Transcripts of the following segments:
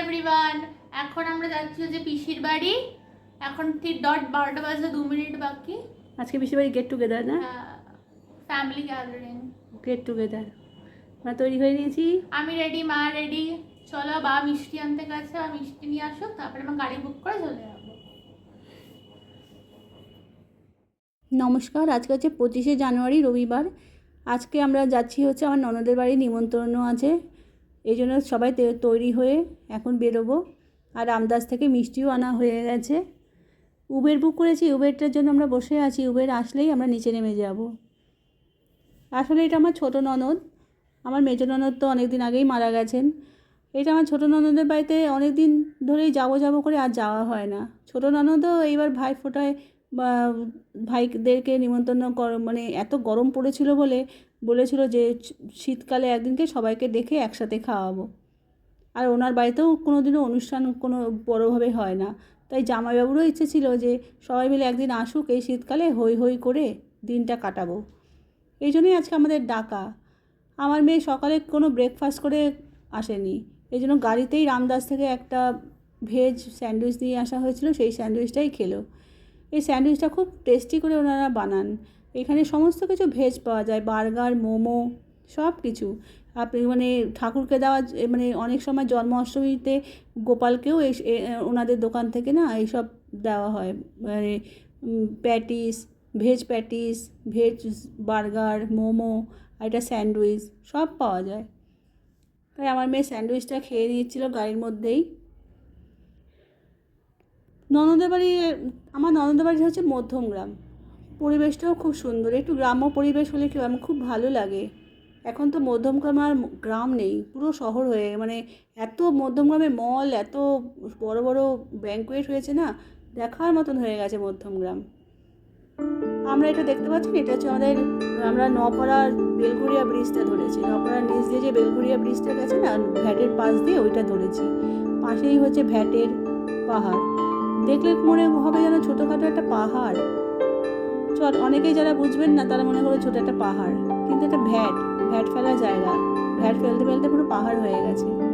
Everyone এখন আমরা যাচ্ছি যে পিসির বাড়ি। এখন ঠিক ডট বারোটা বাজে দু মিনিট বাকি। আজকে পিসির বাড়ি গেট টুগেদার না? ফ্যামিলি গ্যাদারিং গেট টুগেদার আমরা তৈরি হয়ে নিয়েছি। আমি রেডি মা রেডি চলো বা মিষ্টি আনতে গেছে বা মিষ্টি নিয়ে আসুক তারপরে আমার গাড়ি বুক করে চলে যাব। নমস্কার আজকে হচ্ছে পঁচিশে জানুয়ারি রবিবার। আজকে আমরা যাচ্ছি হচ্ছে আমার ননদের বাড়ি নিমন্ত্রণও আছে। এই জন্য সবাই তৈরি হয়ে এখন বেরোবো। আর আমদাস থেকে মিষ্টিও আনা হয়ে গেছে। উবের বুক করেছি, উবেরটার জন্য আমরা বসে আছি। উবের আসলেই আমরা নিচে নেমে যাব। আসলে এটা আমার ছোটো ননদ। আমার মেজো ননদ তো অনেক দিন আগেই মারা গেছেন। এটা আমার ছোটো ননদের বাড়িতে অনেক দিন ধরেই যাব যাব করে আর যাওয়া হয় না। ছোটো ননদও এইবার ভাই ফোটায় ভাইদেরকে নিমন্ত্রণ কর মানে এত গরম পড়েছিল বলে বলেছিল যে শীতকালে একদিনকে সবাইকে ডেকে একসাথে খাওয়াবো। আর ওনার বাড়িতেও কোনো দিনও অনুষ্ঠান কোনো বড়োভাবে হয় না। তাই জামাইবাবুরও ইচ্ছে ছিল যে সবাই মিলে একদিন আসুক এই শীতকালে হই হই করে দিনটা কাটাবো। এই জন্যই আজকে আমাদের ডাকা। আমার মেয়ে সকালে কোনো ব্রেকফাস্ট করে আসেনি। এই জন্য গাড়িতেই রামদাস থেকে একটা ভেজ স্যান্ডউইচ নিয়ে আসা হয়েছিল, সেই স্যান্ডউইচটাই খেলো। এই স্যান্ডউইচটা খুব টেস্টি করে ওনারা বানান। এখানে সমস্ত কিছু ভেজ পাওয়া যায়, বার্গার, মোমো, সব কিছু। আপনি মানে ঠাকুরকে দেওয়া মানে অনেক সময় জন্মাষ্টমীতে গোপালকেও এই ওনাদের দোকান থেকে না এইসব দেওয়া হয়। মানে patties, veg patties, veg burger, momo, আর এটা স্যান্ডউইচ, সব পাওয়া যায়। তাই আমার মেয়ে স্যান্ডউইচটা খেয়ে নিচ্ছিল গাড়ির মধ্যেই। ননদের বাড়ি আমার ননদের বাড়ি হচ্ছে মধ্যমগ্রাম পরিবেশটাও খুব সুন্দর। একটু গ্রাম্য পরিবেশ হলে কি আমার খুব ভালো লাগে। এখন তো মধ্যমগ্রাম আর গ্রাম নেই, পুরো শহর হয়ে মানে এত মধ্যমগ্রামে মল, এত বড় বড় ব্যাঙ্কুয়েট হয়েছে না, দেখার মতন হয়ে গেছে মধ্যমগ্রাম আমরা এটা দেখতে পাচ্ছি এটা হচ্ছে আমাদের, আমরা নপাড়ার বেলঘরিয়া ব্রিজটা ধরেছি। নপাড়ার নিচ দিয়ে যে বেলঘরিয়া ব্রিজটা গেছে না, ভ্যাটের পাশ দিয়ে ওইটা ধরেছি। পাশেই হচ্ছে ভ্যাটের পাহাড়। দেখলে মনে হবে যেন ছোটোখাটো একটা পাহাড়। চল, অনেকেই যারা বুঝবেন না তারা মনে করে ছোটো একটা পাহাড়। কিন্তু একটা ভ্যাট ভ্যাট ফেলার জায়গা। ভ্যাট ফেলতে ফেলতে পুরো পাহাড় হয়ে গেছে।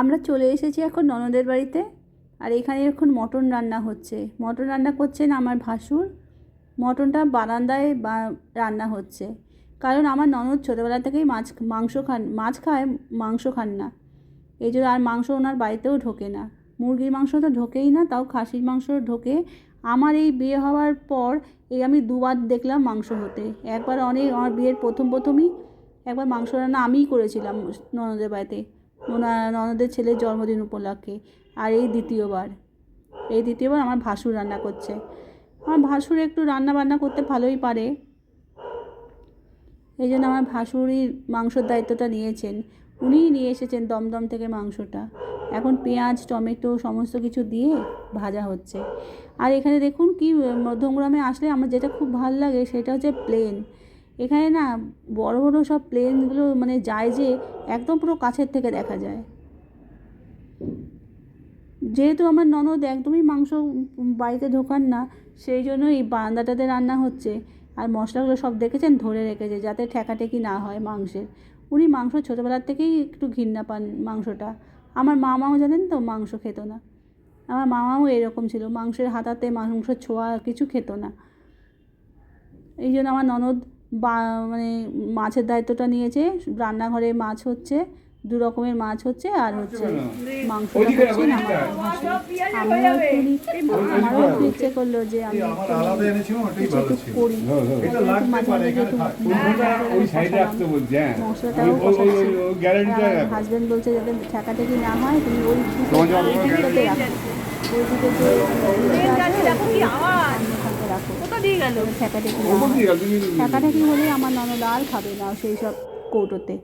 আমরা চলে এসেছি এখন ননদের বাড়িতে আর এখানে এখন মটন রান্না হচ্ছে। মটন রান্না করছেন আমার ভাসুর। মটনটা বারান্দায় রান্না হচ্ছে। কারণ আমার ননদ ছোটোবেলা থেকেই মাছ, মাংস খান, মাছ খায়, মাংস খান না। এই জন্য আর মাংস ওনার বাড়িতেও ঢোকে না। মুরগির মাংস তো ঢোকেই না, তাও খাসির মাংস ঢোকে। আমার এই বিয়ে হওয়ার পর এই আমি দুবার দেখলাম মাংস হতে। একবার অনেক, আমার বিয়ের প্রথম, প্রথমই একবার মাংস রান্না আমিই করেছিলাম ননদের বাড়িতে। ননদের ছেলের জন্মদিন উপলক্ষে। আর এই দ্বিতীয়বার এই দ্বিতীয়বার আমার ভাসুর রান্না করছে। আমার ভাসুর একটু রান্না বান্না করতে ভালোই পারে। এই জন্য আমার ভাসুরই মাংসর দায়িত্বটা নিয়েছেন। উনিই নিয়ে এসেছেন দমদম থেকে মাংসটা। এখন পেঁয়াজ, টমেটো সমস্ত কিছু দিয়ে ভাজা হচ্ছে। আর এখানে দেখুন কি, মধ্যমগ্রামে আসলে আমার যেটা খুব ভালো লাগে সেটা হচ্ছে প্লেন এখানে না বড় বড় সব প্লেনগুলো মানে যায় যে একদম পুরো কাছের থেকে দেখা যায়। যেহেতু আমার ননদ একদমই মাংস বাড়িতে ঢোকান না, সেই জন্য এই বারান্দাটাতে রান্না হচ্ছে। আর মশলাগুলো সব দেখেছেন? ধরে রেখেছে, যাতে ঠেকাঠেকি না হয় মাংসের। উনি মাংস ছোটোবেলার থেকেই একটু ঘৃণা পান মাংসটা। আমার মামাও জানেন তো, মাংস খেত না। আমার মামাও এরকম ছিল, মাংসের হাতাতে মাংস ছোঁয়া কিছু খেত না। এই জন্য আমার ননদ বা মানে মাছের দায়িত্বটা নিয়েছে রান্নাঘরে মাছ হচ্ছে দু রকমের মাছ হচ্ছে আর হচ্ছে মাংস। হচ্ছে। আমিও একটু আমারও একটু ইচ্ছে করল যে আমি আমরা আলাদা এনেছিলাম ওটাই কিছু ভালো একটু করি। হ্যাঁ, হ্যাঁ। এটা একটু লাগতে মাঝে মাঝে একটু হ্যাঁ। মশলাটাও হাজবেন্ড বলছে যাতে ঠেকাঠেকি না হয় তুমি ওই দিকটাতে রাখো। ওই দিকে যে দিকটা আছে, ওখানে রাখো কোথা দিয়ে গেল। ঠেকাঠেকি হলে আমার ননদ আর খাবে না সেই সব কৌটোতে।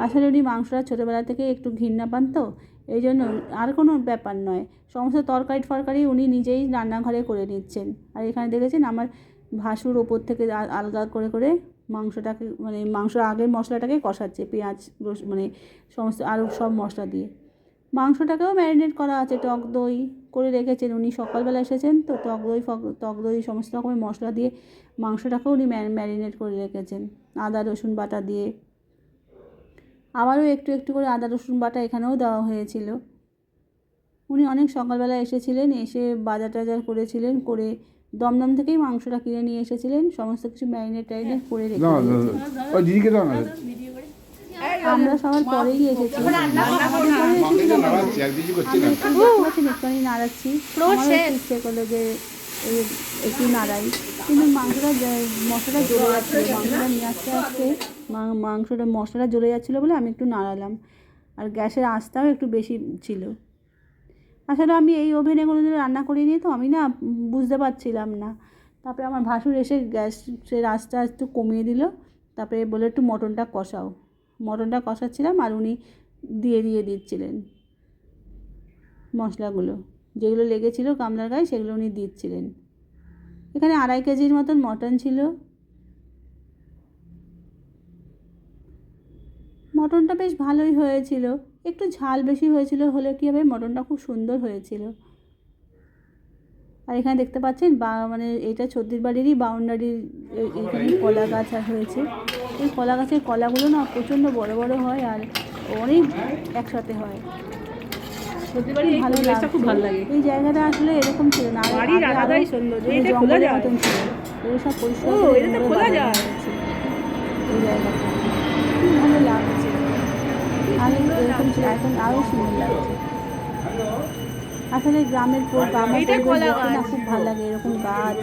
আসলে উনি মাংসটা ছোটোবেলা থেকে একটু ঘৃণা পান তো এই জন্য আর কোনো ব্যাপার নয়। সমস্ত তরকারি ফরকারি উনি নিজেই রান্নাঘরে করে নিচ্ছেন। আর এখানে দেখেছেন আমার ভাসুর ওপর থেকে আলগা করে করে মাংসটাকে মানে মাংস আগের মশলাটাকে কষাচ্ছে পেঁয়াজ রস- মানে সমস্ত আরও সব মশলা দিয়ে। মাংসটাকেও ম্যারিনেট করা আছে টক দই করে রেখেছেন উনি সকালবেলা এসেছেন তো টক দই ফক- টক দই সমস্ত রকমের মশলা দিয়ে মাংসটাকেও উনি ম্যারিনেট করে রেখেছেন আদা রসুন বাটা দিয়ে আবারও একটু একটু করে আদা রসুন বাটা এখানেও দেওয়া হয়েছিল উনি অনেক সকালবেলা এসেছিলেন এসে বাজার টাজার করেছিলেন করে দমদম থেকেই মাংসটা কিনে নিয়ে এসেছিলেন সমস্ত কিছু ম্যারিনেট ট্যারিনেট করে রেখে দাও দাও দিয়েছেন। দাও। ওই দিদিকে দাও না আমরা সবার পরেই এসেছি। একটুখানি নাড়াচ্ছি। ইচ্ছে করল যে একটু নাড়াই। কিন্তু মাংসটা মশলাটা জ্বলে যাচ্ছিল। মাংসটা নিয়ে আসতে আসতে মাংসটা মশলাটা জ্বলে যাচ্ছিল বলে আমি একটু নাড়ালাম। আর গ্যাসের আঁচটাও একটু বেশি ছিল। আসলে আমি এই ওভেনে কোনো দিন রান্না করিনি তো আমি না বুঝতে পারছিলাম না। তারপরে আমার ভাসুর এসে গ্যাসের আঁচটা একটু কমিয়ে দিল। তারপরে বলে একটু মটনটা কষাও। মটনটা কষাচ্ছিলাম আর উনি দিয়ে দিয়ে দিচ্ছিলেন মশলাগুলো। যেগুলো লেগেছিল গামলার গায়ে সেগুলো উনি দিচ্ছিলেন। এখানে আড়াই কেজির মতন মটন ছিল। মটনটা বেশ ভালোই হয়েছিল। একটু ঝাল বেশি হয়েছিল হলে কী হবে, মটনটা খুব সুন্দর হয়েছিল। আর এখানে দেখতে পাচ্ছেন বা মানে এটা ছত্তির বাড়িরই বাউন্ডারির এখানে কলা গাছ হয়েছে। এই কলা গাছের কলাগুলো না প্রচণ্ড বড় বড় হয় আর অনেক একসাথে হয়। এই খুব ভালো লাগে। এই জায়গাটা আসলে এরকম ছিল না আলাদাই জঙ্গলের মতন ছিল। এগুলো সব পরিষ্কার। এই জায়গাটা। ভালো লাগছে। আগে এরকম ছিল এখন আরও সুন্দর লাগছে। আসলে গ্রামের গ্রামের দেখতে না খুব ভালো লাগে এরকম গাছ।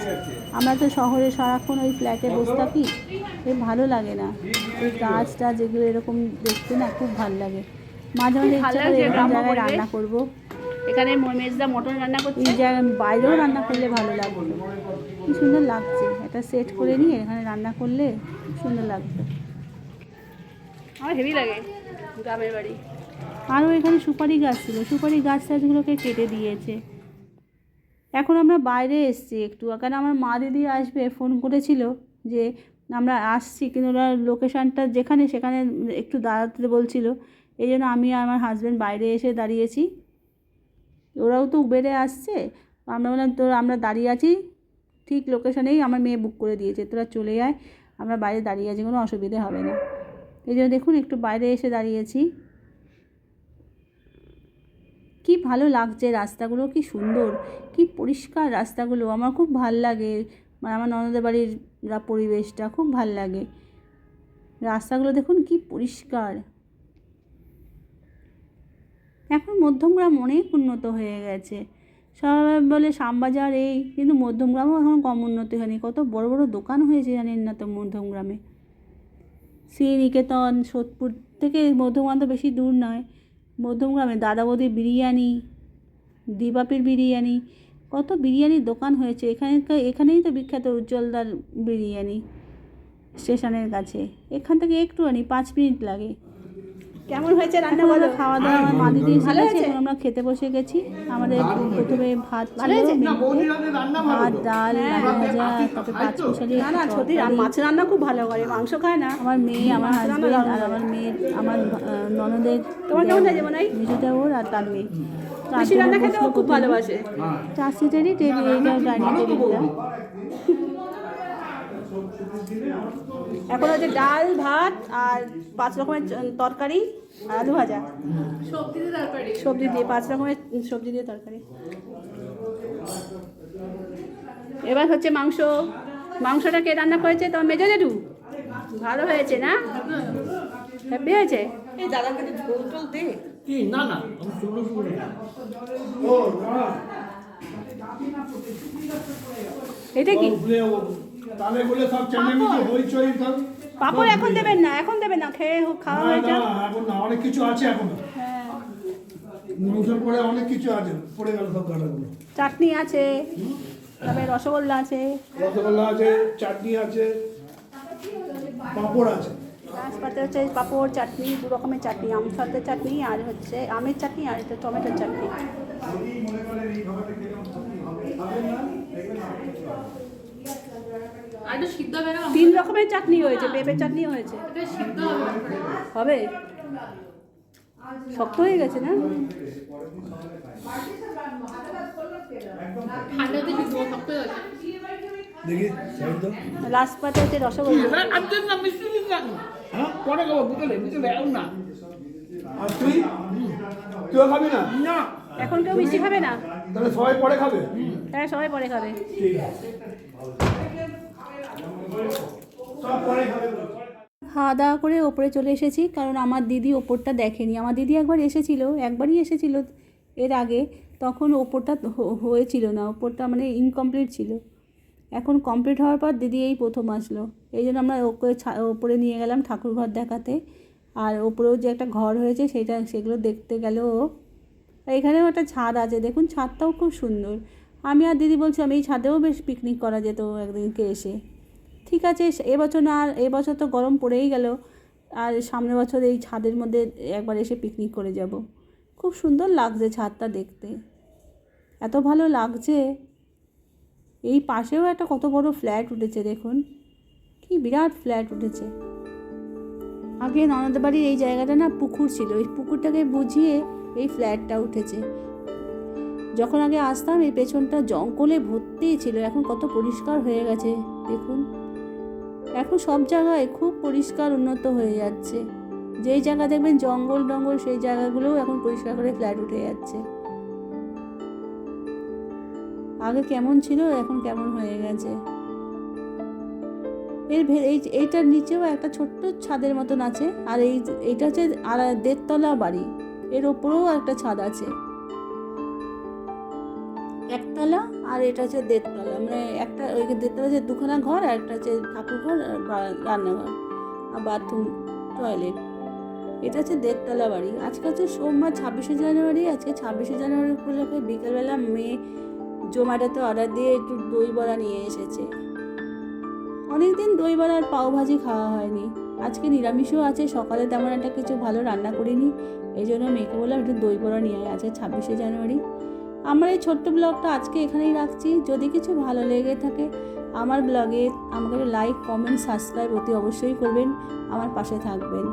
আমরা তো শহরে সারাক্ষণ ওই ফ্ল্যাটে বসে থাকি এ ভালো লাগে না। এই গাছটা যেগুলো এরকম দেখতে না খুব ভালো লাগে। মাঝে মাঝে ইচ্ছা করে এরকম জায়গায় রান্না করব। এখানে মেজদা মটন রান্না করছে। এই জায়গায় বাইরেও রান্না করলে ভালো লাগতো। কি সুন্দর লাগছে। এটা সেট করে নিয়ে এখানে রান্না করলে সুন্দর লাগতো। আমার হেভি লাগে গ্রামের বাড়ি। আরও এখানে সুপারি গাছ ছিল। সুপারি গাছ টাছগুলোকে কেটে দিয়েছে। এখন আমরা বাইরে এসছি একটু। কারণ আমার মা দিদি আসবে, ফোন করেছিল যে আমরা আসছি, কিন্তু ওরা লোকেশানটা যেখানে সেখানে একটু দাঁড়াতে বলছিল। এই জন্য আমি আর আমার হাজব্যান্ড বাইরে এসে দাঁড়িয়েছি। ওরাও তো উবেরে আসছে। আমরা বললাম, তোর, আমরা দাঁড়িয়ে আছি। ঠিক লোকেশানেই আমার মেয়ে বুক করে দিয়েছে। তোরা চলে আয়। আমরা বাইরে দাঁড়িয়ে আছি, কোনো অসুবিধে হবে না। এই জন্য দেখুন, একটু বাইরে এসে দাঁড়িয়েছি। কি ভালো লাগছে? রাস্তাগুলো কি সুন্দর? কি পরিষ্কার রাস্তাগুলো? আমার খুব ভালো লাগে। মানে আমার ননদের বাড়ির পরিবেশটা খুব ভালো লাগে। রাস্তাগুলো দেখুন কি পরিষ্কার। এখন মধ্যমগ্রাম অনেক উন্নত হয়ে গেছে। সবাই বলে শ্যামবাজার এই, কিন্তু মধ্যমগ্রামও এখন কম উন্নতি হয়নি। কত বড় বড় দোকান হয়েছে জানেন না তো মধ্যমগ্রামে? শ্রীনিকেতন, সোদপুর থেকে মধ্যমগ্রাম তো বেশি দূর নয়। মধ্যমগ্রামে দাদা বৌদি বিরিয়ানি, দিবাপির বিরিয়ানি, কত বিরিয়ানির দোকান হয়েছে। এখানে এখানেই তো বিখ্যাত উজ্জ্বলদার বিরিয়ানি স্টেশনের কাছে। এখান থেকে একটু আনি পাঁচ মিনিট লাগে। কেমন হয়েছে রান্না বলো খাওয়া দাওয়া আমার মা দিদি ভালো হয়েছে? এখন আমরা খেতে বসে গেছি। আমাদের প্রথমে ভাত ছিল। ভাত ডাল আলু ভাজা তারপরে পাঁচ কুশারি না না রান- মাছ রান্না খুব ভালো করে মাংস খায় না। আমার মেয়ে আমার হাজবেন্ড আর আমার মেয়ে আমার ননদের তোমার কেমন লাগছে মনে হয়? ওর আর তার মেয়ে। রান্না খেতে খুব ভালোবাসে। চার সিটারই টেবিল ডাইনিং টেবিলটা। এখন হচ্ছে ডাল ভাত আর পাঁচ রকমের চ- তরকারি আর আলু ভাজা। সবজি দিয়ে পাঁচ রকমের সবজি দিয়ে তরকারি। এবার হচ্ছে মাংস। মাংসটা কে রান্না করেছে? তোমার মেজো জেঠু। ভালো হয়েছে না? হ্যাপি হয়েছে? না না। এটা কি? তালে গুলো সব হইচই সব। পাপড় এখন দেবেন না এখন দেবেন না খেয়ে হোক খাওয়া হয়ে না, যাক। এখন না অনেক কিছু আছে এখনও। হ্যাঁ। পরে অনেক কিছু আছে পড়ে গেল সব চাটনি আছে তারপরে রসগোল্লা আছে। রসগোল্লা আছে চাটনি আছে পাঁপড় আছে। লাস্ট হচ্ছে পাঁপড় চাটনি দু রকমের চাটনি আম সল্টের চাটনি আর হচ্ছে আমের চাটনি আর টমেটোর চাটনি আর একটু সিদ্ধ হবে না তিন রকমের চাটনি হয়েছে পেঁপের চাটনি হয়েছে। হবে হবে? শক্ত হয়ে গেছে না? হয়ে লাস্ট পাতে হচ্ছে রসগোল্লা। হ্যাঁ পরে। খাব বিকেলে বিকেলে এখন না। আর তুই? তুইও খাবি না? না। এখন কেউ মিষ্টি খাবে না? তাহলে সবাই পরে খাবে? হ্যাঁ সবাই পরে খাবে। ঠিক আছে। পরে খাবে খাওয়া দাওয়া করে ওপরে চলে এসেছি, কারণ আমার দিদি ওপরটা দেখেনি। আমার দিদি একবার এসেছিল, একবারই এসেছিল এর আগে, তখন ওপরটা হয়েছিল না, ওপরটা মানে ইনকমপ্লিট ছিল। এখন কমপ্লিট হওয়ার পর দিদি এই প্রথম আসলো। এই জন্য আমরা ওকে ওপরে নিয়ে গেলাম ঠাকুর ঘর দেখাতে। আর ওপরেও যে একটা ঘর হয়েছে, সেটা, সেগুলো দেখতে গেল ও। এখানেও একটা ছাদ আছে, দেখুন ছাদটাও খুব সুন্দর। আমি আর দিদি বলছিলাম এই ছাদেও বেশ পিকনিক করা যেত একদিনকে এসে। ঠিক আছে এবছর না আর এবছর তো গরম পড়েই গেল। আর সামনের বছর এই ছাদের মধ্যে একবার এসে পিকনিক করে যাব। খুব সুন্দর লাগছে ছাদটা দেখতে। এত ভালো লাগছে। এই পাশেও একটা কত বড় ফ্ল্যাট উঠেছে দেখুন। কি বিরাট ফ্ল্যাট উঠেছে। আগে ননদের বাড়ির এই জায়গাটা না পুকুর ছিল। এই পুকুরটাকে বুঝিয়ে এই ফ্ল্যাটটা উঠেছে। যখন আগে আসতাম, এই পেছনটা জঙ্গলে ভর্তিই ছিল। এখন কত পরিষ্কার হয়ে গেছে। দেখুন। এখন সব জায়গায় খুব পরিষ্কার উন্নত হয়ে যাচ্ছে। যেই জায়গা দেখবেন জঙ্গল টঙ্গল, সেই জায়গাগুলোও এখন পরিষ্কার করে ফ্ল্যাট উঠে যাচ্ছে। আগে কেমন ছিল, এখন কেমন হয়ে গেছে। এর এই এইটার নিচেও একটা ছোট্ট ছাদের মতন আছে, আর এই এইটা হচ্ছে আর দেড়তলা বাড়ি। এর ওপরেও একটা ছাদ আছে। একতলা আর এটা হচ্ছে দেড়তলা মানে একটা ওই দেড়তলা যে দুখানা ঘর আর একটা হচ্ছে ঠাকুর ঘর আর রান্নাঘর আর বাথরুম, টয়লেট। এটা হচ্ছে দেড়তলা বাড়ি। আজকে হচ্ছে সোমবার ছাব্বিশে জানুয়ারি, আজকে ছাব্বিশে জানুয়ারি উপলক্ষে বিকেলবেলা মেয়ে জোম্যাটোতে অর্ডার দিয়ে একটু দই বড়া নিয়ে এসেছে। অনেকদিন দই বড়া আর পাওভাজি খাওয়া হয়নি। আজকে নিরামিষও আছে, সকালে তেমন একটা কিছু ভালো রান্না করিনি। এই জন্য মেয়েকে বললাম একটু দই বড়া নিয়ে আজকে ছাব্বিশে জানুয়ারি। আমার এই ছোট্ট ব্লগটা আজকে এখানেই রাখছি। যদি কিছু ভালো লেগে থাকে আমার ব্লগে আমাকে লাইক কমেন্ট সাবস্ক্রাইব অতি অবশ্যই করবেন। আমার পাশে থাকবেন।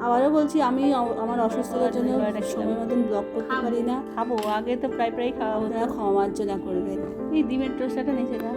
আবারও বলছি আমি আমার অসুস্থতার জন্য সময় মতন ব্লগ করতে পারি না। খাব আগে তো প্রায় প্রায় খাওয়া হতো। ক্ষমা মার্জনা করবেন। এই ডিমের টোস্টাটা নিচে দাও।